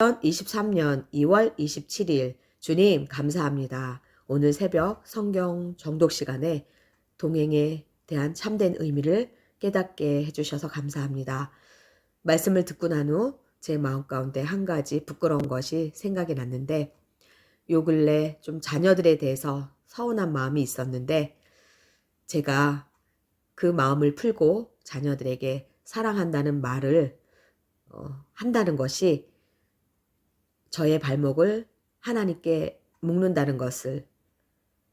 2023년 2월 27일 주님 감사합니다. 오늘 새벽 성경 정독 시간에 동행에 대한 참된 의미를 깨닫게 해주셔서 감사합니다. 말씀을 듣고 난 후 제 마음 가운데 한 가지 부끄러운 것이 생각이 났는데 요 근래 좀 자녀들에 대해서 서운한 마음이 있었는데 제가 그 마음을 풀고 자녀들에게 사랑한다는 말을 어, 한다는 것이 저의 발목을 하나님께 묶는다는 것을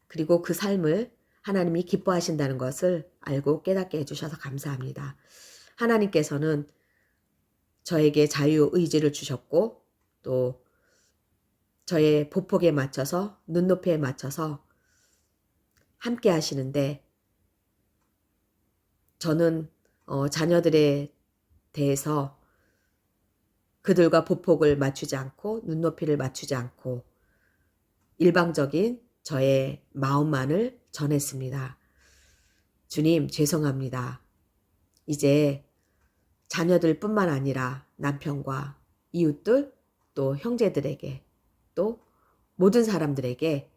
그리고 그 삶을 하나님이 기뻐하신다는 것을 알고 깨닫게 해주셔서 감사합니다. 하나님께서는 저에게 자유 의지를 주셨고 또 저의 보폭에 맞춰서 눈높이에 맞춰서 함께 하시는데 저는 어, 자녀들에 대해서 그들과 보폭을 맞추지 않고 눈높이를 맞추지 않고 일방적인 저의 마음만을 전했습니다. 주님, 죄송합니다. 이제 자녀들 뿐만 아니라 남편과 이웃들 또 형제들에게 또 모든 사람들에게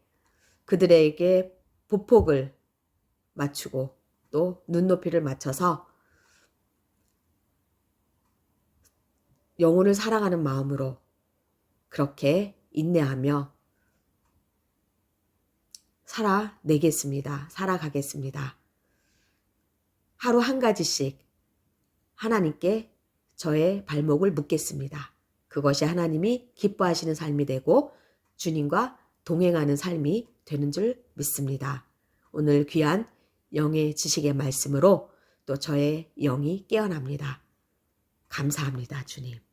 그들에게 보폭을 맞추고 또 눈높이를 맞춰서 영혼을 사랑하는 마음으로 그렇게 인내하며 살아내겠습니다. 살아가겠습니다. 하루 한 가지씩 하나님께 저의 발목을 묶겠습니다. 그것이 하나님이 기뻐하시는 삶이 되고 주님과 동행하는 삶이 되는 줄 믿습니다. 오늘 귀한 영의 지식의 말씀으로 또 저의 영이 깨어납니다. 감사합니다, 주님.